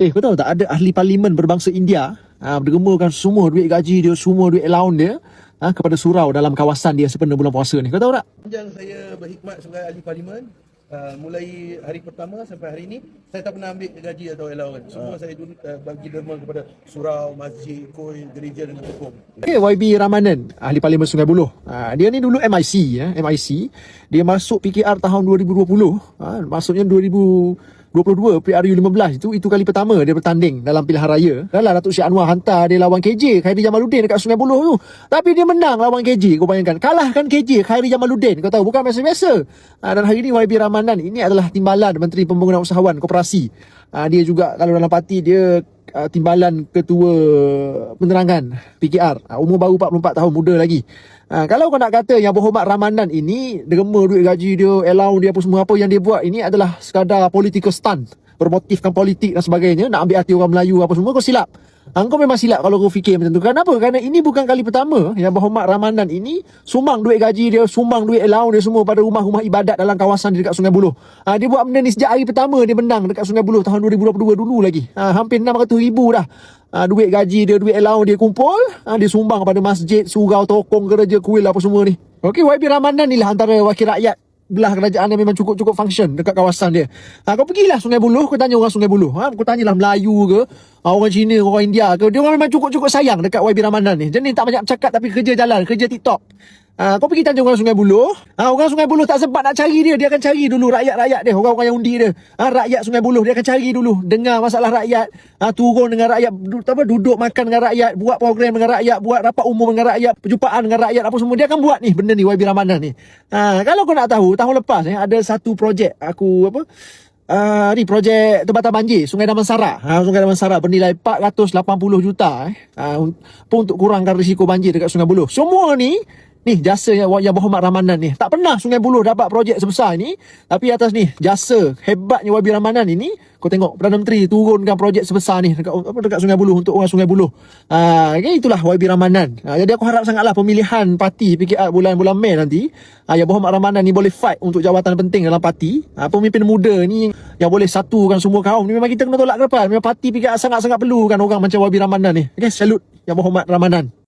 Eh kau tahu tak ada ahli parlimen berbangsa India ha, Bergemakan semua duit gaji dia Semua duit allowance dia ha, Kepada surau dalam kawasan dia Sepenuh bulan puasa ni Kau tahu tak? Sepanjang saya berkhidmat sebagai ahli parlimen uh, mulai hari pertama sampai hari ini saya tak pernah ambil gaji atau allowance. Semua saya dulu uh, bagi derma kepada surau, masjid, koin, gereja dengan hukum. Okay, YB Ramanan Ahli Parlimen Sungai Buloh ha, Dia ni dulu MIC ya, MIC Dia masuk PKR tahun 2020 ha, Maksudnya 2022 PRU 15 itu itu kali pertama dia bertanding dalam pilihan raya. Dalam Datuk Syed Anwar hantar dia lawan KJ Khairi Jamaluddin dekat Sungai Buloh tu. Tapi dia menang lawan KJ kau bayangkan. Kalahkan KJ Khairi Jamaluddin kau tahu bukan biasa-biasa. Ha, dan hari ini YB Ramanan ini adalah timbalan Menteri Pembangunan Usahawan Koperasi. Ha, dia juga kalau dalam parti dia uh, timbalan ketua penerangan PKR. Uh, umur baru 44 tahun, muda lagi. Uh, kalau kau nak kata yang berhormat Ramadan ini, derma duit gaji dia, allowance dia apa semua apa yang dia buat ini adalah sekadar political stunt. Bermotifkan politik dan sebagainya, nak ambil hati orang Melayu apa semua, kau silap. Uh, kau memang silap kalau kau fikir macam tu. Kenapa? Kerana ini bukan kali pertama yang berhormat Ramadan ini sumbang duit gaji dia, sumbang duit allowance dia semua pada rumah-rumah ibadat dalam kawasan dia dekat Sungai Buloh. Uh, dia buat benda ni sejak hari pertama dia menang dekat Sungai Buloh tahun 2022 dulu lagi. Uh, hampir 600 ribu dah. Uh, duit gaji dia, duit allowance dia kumpul, uh, dia sumbang pada masjid, surau, tokong, gereja, kuil apa semua ni. Okey, YB Ramadan ni lah antara wakil rakyat belah kerajaan yang memang cukup-cukup function dekat kawasan dia. Ha, kau pergilah Sungai Buloh, kau tanya orang Sungai Buloh. Ha, kau tanyalah Melayu ke, ha, orang Cina orang India ke. Dia orang memang cukup-cukup sayang dekat YB Ramadan ni. Dia ni tak banyak bercakap tapi kerja jalan, kerja TikTok. Ha, kau pergi tanya orang Sungai Buloh. Ha, orang Sungai Buloh tak sempat nak cari dia. Dia akan cari dulu rakyat-rakyat dia. Orang-orang yang undi dia. Ha, rakyat Sungai Buloh. Dia akan cari dulu. Dengar masalah rakyat. Ha, turun dengan rakyat. Du, apa, duduk makan dengan rakyat. Buat program dengan rakyat. Buat rapat umum dengan rakyat. Perjumpaan dengan rakyat. Apa semua. Dia akan buat ni benda ni YB Ramadan ni. Ha, kalau kau nak tahu. Tahun lepas eh, ada satu projek. Aku apa... Uh, ni projek tempatan banjir Sungai Damansara. Ha, Sungai Damansara bernilai 480 juta eh. Uh, untuk kurangkan risiko banjir dekat Sungai Buloh. Semua ni Ni jasa yang, yang berhormat Ramadan ni. Tak pernah Sungai Buloh dapat projek sebesar ni. Tapi atas ni jasa hebatnya YB Ramadan ini. Kau tengok Perdana Menteri turunkan projek sebesar ni dekat, apa, dekat Sungai Buloh untuk orang Sungai Buloh. Ha, okay, itulah YB Ramadan. Ha, jadi aku harap sangatlah pemilihan parti PKR bulan-bulan Mei nanti. Ha, yang berhormat Ramadan ni boleh fight untuk jawatan penting dalam parti. Ha, pemimpin muda ni yang boleh satukan semua kaum ni memang kita kena tolak ke depan. Memang parti PKR sangat-sangat perlukan orang macam YB Ramadan ni. Okay, salute yang berhormat Ramadan.